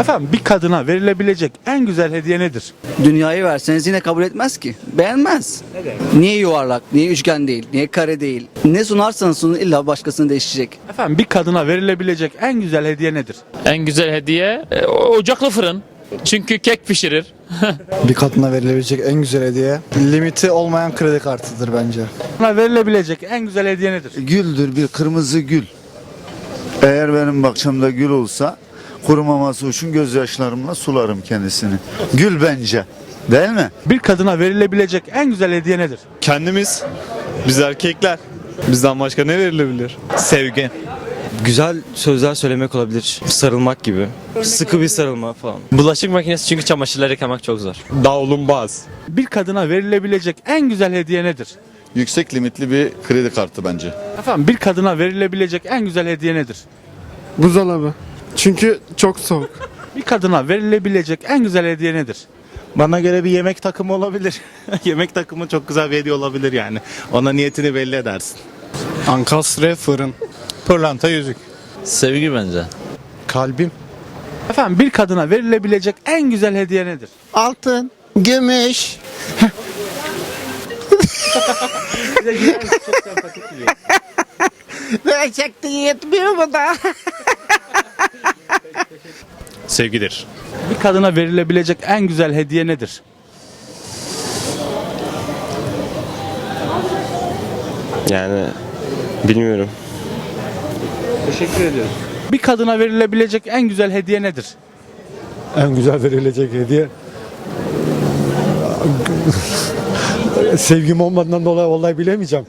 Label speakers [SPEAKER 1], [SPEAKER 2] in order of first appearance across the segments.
[SPEAKER 1] Efendim bir kadına verilebilecek en güzel hediye nedir?
[SPEAKER 2] Dünyayı verseniz yine kabul etmez ki. Beğenmez. Niye yuvarlak? Niye üçgen değil? Niye kare değil? Ne sunarsanız sunun illa başkasını değişecek.
[SPEAKER 1] Efendim bir kadına verilebilecek en güzel hediye nedir?
[SPEAKER 3] En güzel hediye e, ocaklı fırın. Çünkü kek pişirir.
[SPEAKER 4] Bir kadına verilebilecek en güzel hediye limiti olmayan kredi kartıdır bence.
[SPEAKER 1] Buna verilebilecek en güzel hediye nedir?
[SPEAKER 5] Güldür bir kırmızı gül. Eğer benim bahçemde gül olsa kurumaması için gözyaşlarımla sularım kendisini. Gül bence. Değil mi?
[SPEAKER 1] Bir kadına verilebilecek en güzel hediye nedir?
[SPEAKER 6] Kendimiz, biz erkekler. Bizden başka ne verilebilir? Sevgi.
[SPEAKER 7] Güzel sözler söylemek olabilir. Sarılmak gibi. Sıkı bir sarılma falan.
[SPEAKER 8] Bulaşık makinesi çünkü çamaşırları yıkamak çok zor.
[SPEAKER 6] Davlumbaz.
[SPEAKER 1] Bir kadına verilebilecek en güzel hediye nedir?
[SPEAKER 9] Yüksek limitli bir kredi kartı bence.
[SPEAKER 1] Efendim bir kadına verilebilecek en güzel hediye nedir?
[SPEAKER 4] Buzdolabı. Çünkü çok soğuk.
[SPEAKER 1] Bir kadına verilebilecek en güzel hediye nedir?
[SPEAKER 10] Bana göre bir yemek takımı olabilir. yemek takımı çok güzel bir hediye olabilir yani. Ona niyetini belli edersin.
[SPEAKER 4] Ankastre fırın.
[SPEAKER 10] Pırlanta yüzük.
[SPEAKER 8] Sevgi bence.
[SPEAKER 4] Kalbim.
[SPEAKER 1] Efendim bir kadına verilebilecek en güzel hediye nedir?
[SPEAKER 4] Altın. Gümüş.
[SPEAKER 11] Gerçekten yetmiyor mu da?
[SPEAKER 6] Sevgidir.
[SPEAKER 1] Bir kadına verilebilecek en güzel hediye nedir?
[SPEAKER 8] Yani bilmiyorum.
[SPEAKER 1] Teşekkür ediyorum. Bir kadına verilebilecek en güzel hediye nedir?
[SPEAKER 4] En güzel verilecek hediye. Sevgim olmadığından dolayı vallahi bilemeyeceğim.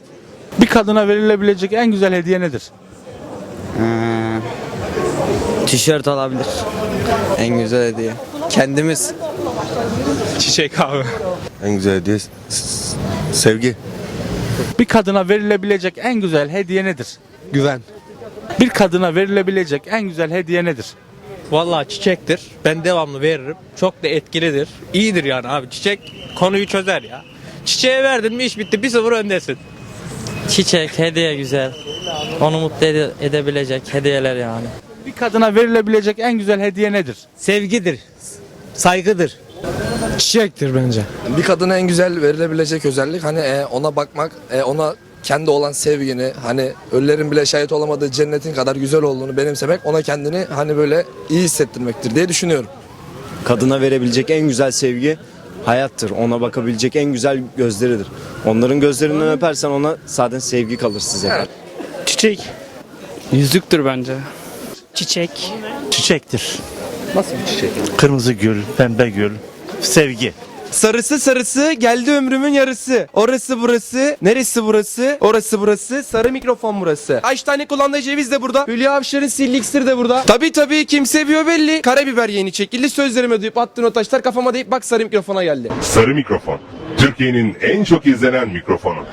[SPEAKER 1] Bir kadına verilebilecek en güzel hediye nedir?
[SPEAKER 7] Tişört alabilir. En güzel hediye. Kendimiz.
[SPEAKER 6] Çiçek abi.
[SPEAKER 9] En güzel hediye sevgi.
[SPEAKER 1] Bir kadına verilebilecek en güzel hediye nedir?
[SPEAKER 4] Güven.
[SPEAKER 1] Bir kadına verilebilecek en güzel hediye nedir?
[SPEAKER 8] Vallahi çiçektir. Ben devamlı veririm. Çok da etkilidir. İyidir yani abi. Çiçek konuyu çözer ya. Çiçeğe verdin mi iş bitti. Bir sıfır öndesin.
[SPEAKER 3] Çiçek, hediye güzel. Onu mutlu ede- edebilecek hediyeler yani.
[SPEAKER 1] Bir kadına verilebilecek en güzel hediye nedir?
[SPEAKER 8] Sevgidir. Saygıdır.
[SPEAKER 4] Çiçektir bence.
[SPEAKER 12] Bir kadına en güzel verilebilecek özellik hani e, ona bakmak, e, ona kendi olan sevgini hani ölülerin bile şahit olamadığı cennetin kadar güzel olduğunu benimsemek ona kendini hani böyle iyi hissettirmektir diye düşünüyorum.
[SPEAKER 7] Kadına verebilecek en güzel sevgi hayattır. Ona bakabilecek en güzel gözleridir. Onların gözlerinden öpersen ona zaten sevgi kalır size.
[SPEAKER 4] Çiçek. Yüzüktür bence.
[SPEAKER 11] Çiçek.
[SPEAKER 10] Çiçektir. Nasıl bir çiçek? Kırmızı gül, pembe gül, sevgi.
[SPEAKER 12] Sarısı sarısı geldi ömrümün yarısı. Orası burası, neresi burası? Orası burası, sarı mikrofon burası. Kaç tane kullandığı ceviz de burada. Hülya Avşar'ın silli iksir de burada. Tabii tabii kim seviyor belli. Karabiber yeni çekildi. Sözlerime duyup attığın o taşlar kafama deyip bak sarı mikrofona geldi.
[SPEAKER 13] Sarı mikrofon. Türkiye'nin en çok izlenen mikrofonu.